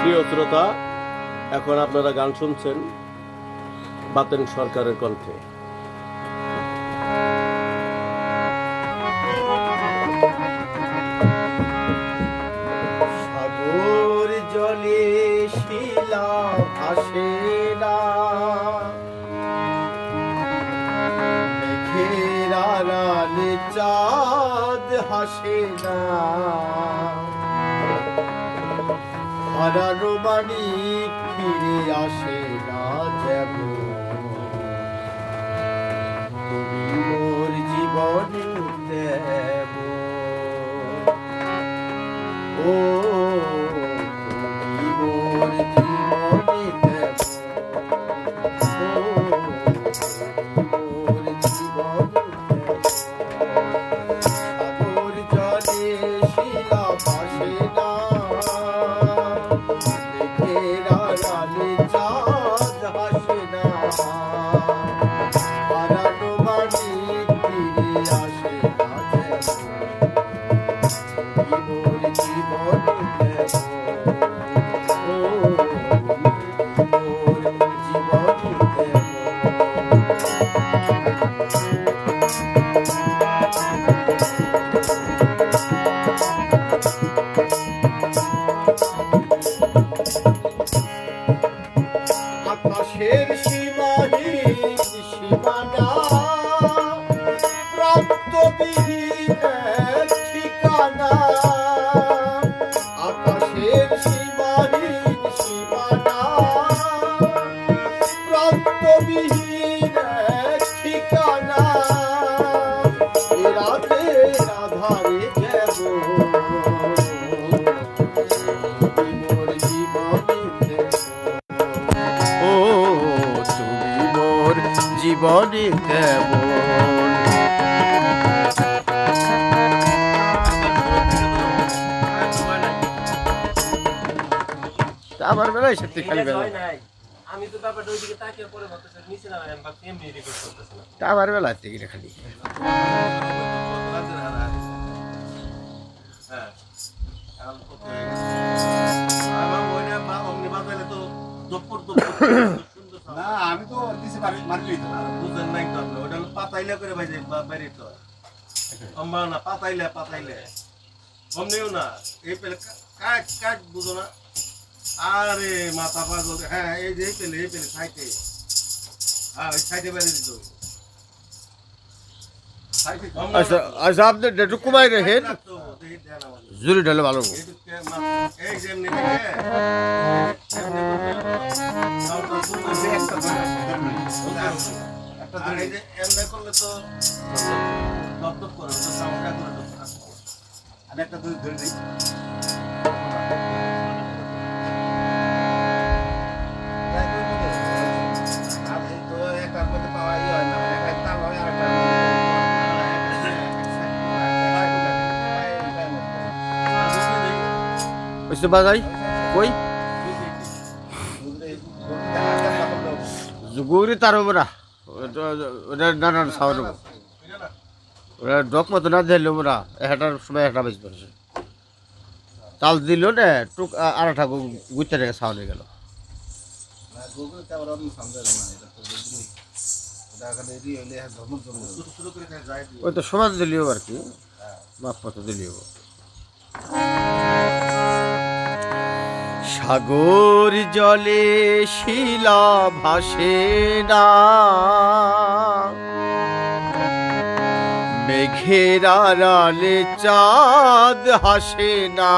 প্রিয় শ্রোতা, এখন আপনারা গান শুনছেন বাতেন সরকারের কণ্ঠে। সাগর জলে শিলা ভাসে না। মেঘের চাঁদ হাসে না। হারানো বাড়ি ফিরে আসে। জীবনে কেমন? আমার বেলায় সত্যি খালি বেলা। আমি তো ব্যাপারটা ওইদিকে তাকিয়ে পরে ভাবতেছি নিচে না এমনি রেকর্ড না বেলা খালি। হ্যাঁ। আমার বা তো দপ্পর দপ্পর। না আমি তো দিছি মারি তো বুঝেন নাই তো আপনি ওটা পাতাইলে করে বাইরে বাইরে তো অম্বা না পাতাইলে পাতাইলে। অমনিও না এই পেলে কাট কাট বুঝো না। আরে মাথা পাগল। হ্যাঁ এই যে এই পেলে এই পেলে সাইটে। হ্যাঁ ওই সাইডে বাইরে দিত আচ্ছা আচ্ছা আপনি একটু কমাই রেখেন জুড়ি ঢালে ভালো এই একটা এই যে এমনি করলে তো দপ দপ করে তো সাউন্ডটা করে তো আমি একটা ধরে ধরে দিই পাওয়া ইয়ে জুগুরি তার ওরা ওটা নানান সাউন্ড ওরা ডক মতো না দিল ওরা এটার সময় একটা বেশি পড়ছে। তাল দিল না, টুক আরেকটা গুচ্ছে রেখে সাউন্ড হয়ে গেল। ওই তো সমাজ দিলিও আর কি মাপ মতো দিলিও। সাগর জলে শিলা ভাসে না। মেঘের আড়ালে চাঁদ হাসে না।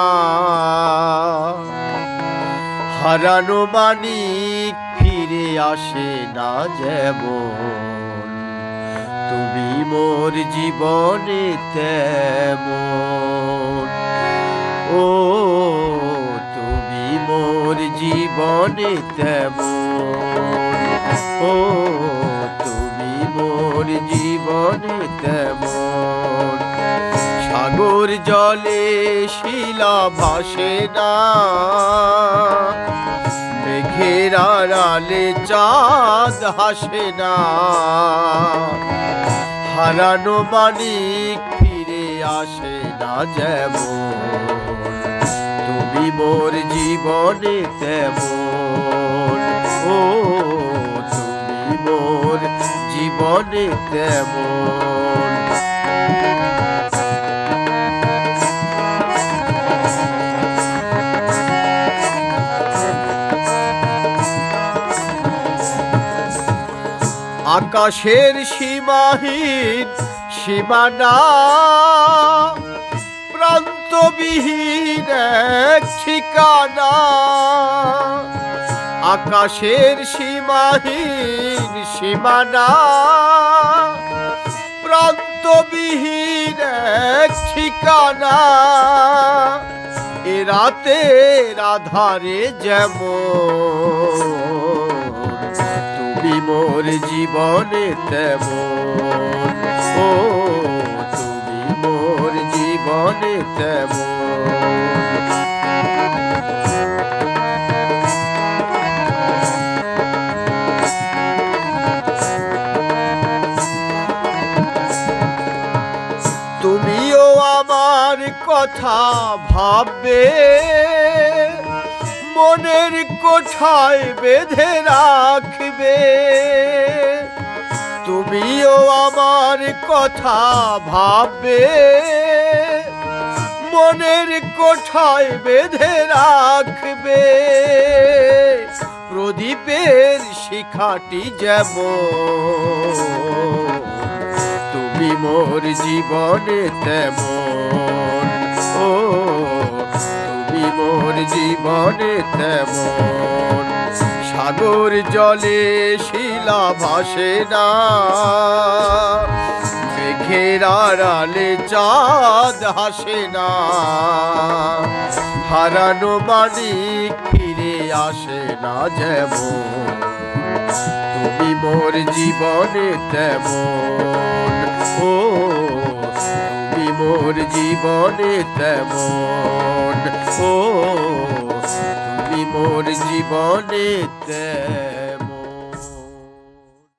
হারানো মানিক ফিরে আসে না যেমন। তুমি মোর জীবনে তেমন। ও তুমি মোর জীবনে তেমন, ও তুমি মোর জীবনে তেমন। সাগর জলে শিলা ভাসে না, মেঘের আড়ালে চাঁদ হাসে না। হারানো মানিক ফিরে আসে না যেমন। তুমি মোর জীবনে তেমন। ও তুমি মোর জীবনে তেমন। আকাশের সীমাহীন সীমানা প্রান্তবিহীন এক ঠিকানা। আকাশের সীমাহীন সীমানা। প্রান্তবিহীন ঠিকানা। এ রাতের আধারে যেমন, তুমি মোর জীবনে ও তুমি মোর জীবনে তেমন। কথা ভাববে মনের কোঠায় বেঁধে রাখবে। তুমিও আমার কথা ভাববে কোঠায় বেঁধে রাখবে। প্রদীপের শিখাটি যেমন, তুমি মোর জীবনে তেমন। ও, তুমি মোর জীবনে তেমন। সাগর জলে শিলা ভাসে না মেঘের আড়ালে চাঁদ হাসে না। হারানো মানিক ফিরে আসে না যেমন। তুমি মোর জীবনে তেমন। ও, তুমি মোর জীবনে তেমন। ও, তুমি মোর জীবনে তেমন।